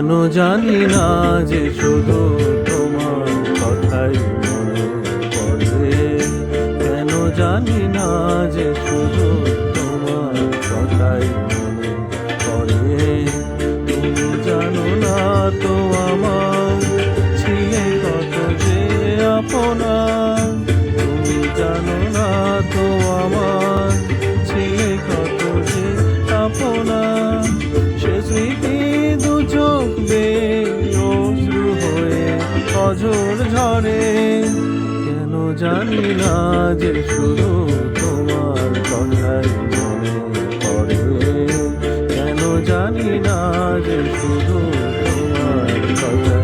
কেন জানি না যে শুধু তোমার কথাই মনে পড়ে। কেন জানি না যে শুধু তোমার কথাই মনে পড়ে। তুমি জানো না তো আমার ছিলে কত যে আপনার তুমি জানো না তো আমার ছিলে কত যে আপনার সে স্মৃতি নজর ঝরে কেন জানি না যে শুধু তোমার কথাই মনে পড়ে। কেন জানি না যে শুধু তোমার কথা